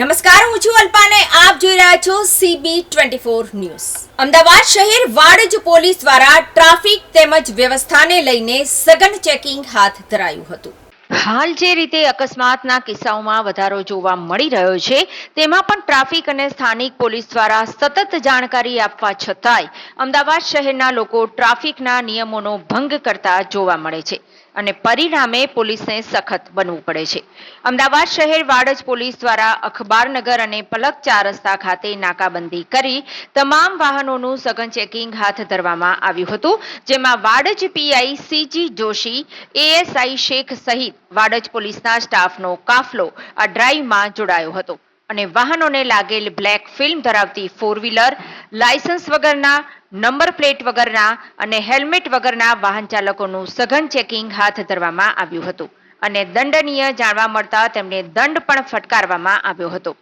નમસ્કાર, હું છું અલ્પાને. આપ જોઈ રહ્યા છો CB twenty four news. Ahmedabad શહેર વાડજ પોલીસ દ્વારા ટ્રાફિક તેમજ વ્યવસ્થાને લઈને સઘન ચેકિંગ હાથ ધરાયું હતું. હાલ જે રીતે અકસ્માતના કિસ્સાઓમાં વધારો જોવા મળી રહ્યો છે, તેમાં પણ ટ્રાફિક અને સ્થાનિક પોલીસ દ્વારા સતત જાણકારી આપવા છતાંય અમદાવાદ શહેરના લોકો ટ્રાફિકના નિયમોનો ભંગ કરતા જોવા મળે છે અને પરિણામે પોલીસને સખત બનવું પડે છે. અમદાવાદ શહેર વાડજ પોલીસ દ્વારા અખબારનગર અને પલક ચાર રસ્તા ખાતે નાકાબંધી કરી તમામ વાહનોનું સઘન ચેકિંગ હાથ ધરવામાં આવ્યું હતું, જેમાં Vadaj PI CG Joshi, ASI Shaikh સહિત વાડજ પોલીસના સ્ટાફનો કાફલો આ ડ્રાઈવમાં જોડાયો હતો અને વાહનોને લાગેલ બ્લેક ફિલ્મ ધરાવતી ફોર વ્હીલર લાયસન્સ વગરના, નંબર પ્લેટ વગરના અને હેલ્મેટ વગરના વાહન ચાલકોનું સઘન ચેકિંગ હાથ ધરવામાં આવ્યું હતું અને દંડનીય જાણવા મળતા તેમને દંડ પણ ફટકારવામાં આવ્યો હતો.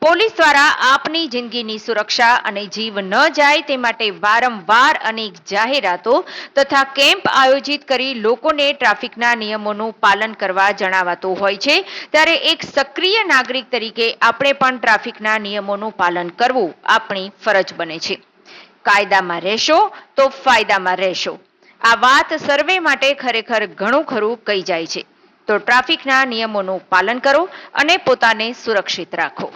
પોલીસ દ્વારા આપની જિંદગીની સુરક્ષા અને જીવ ન જાય તે માટે વારંવાર અનેક જાહેરાતો તથા કેમ્પ આયોજિત કરી લોકોને ટ્રાફિકના નિયમોનું પાલન કરવા જણાવાતું હોય છે. ત્યારે એક સક્રિય નાગરિક તરીકે આપણે પણ ટ્રાફિકના નિયમોનું પાલન કરવું આપણી ફરજ બને છે. કાયદામાં રહેશો તો ફાયદામાં રહેશો. આ વાત સર્વે માટે ખરેખર ઘણું ખરું કહી જાય છે. તો ટ્રાફિકના નિયમોનું પાલન કરો અને પોતાને સુરક્ષિત રાખો.